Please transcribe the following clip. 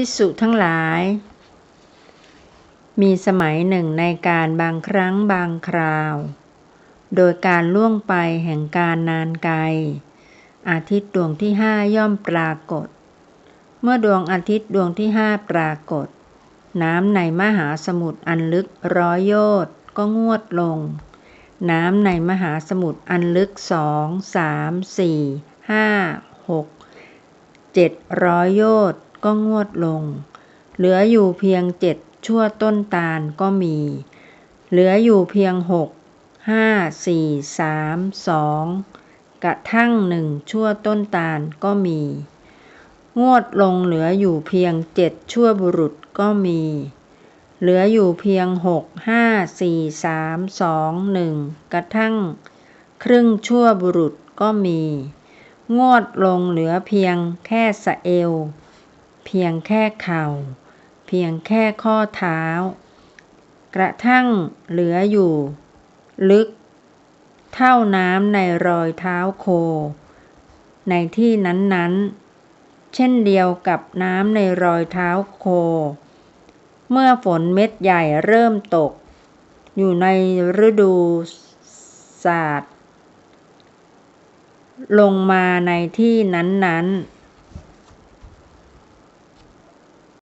พิสุทั้งหลาย มีสมัยหนึ่งในการบางครั้งบางคราว โดยการล่วงไปแห่งการนานไกล อาทิตย์ดวงที่ห้าย่อมปรากฏ เมื่อดวงอาทิตย์ดวงที่ห้าปรากฏ น้ำในมหาสมุทรอันลึกร้อยโยชน์ก็งวดลง น้ำในมหาสมุทรอันลึกสองสามสี่ห้าหกเจ็ดร้อยโยชน์ ก็งวดลง เหลืออยู่เพียงเจ็ดชั่วต้นตาลก็มี เหลืออยู่เพียงหกห้าสี่สามสองกระทั่งหนึ่งชั่วต้นตาลก็มี งวดลงเหลืออยู่เพียงเจ็ดชั่วบุรุษก็มี เหลืออยู่เพียงหกห้าสี่สามสองหนึ่งกระทั่ง ครึ่งชั่วบุรุษก็มี งวดลงเหลือเพียงแค่สะเอว เพียงแค่เข่า เพียงแค่ข้อเท้า กระทั่งเหลืออยู่ ลึก เท่าน้ำในรอยเท้าโค ในที่นั้นๆ เช่นเดียวกับน้ำในรอยเท้าโค เมื่อฝนเม็ดใหญ่เริ่มตก อยู่ในฤดูศาสตร์ลงมาในที่นั้นๆ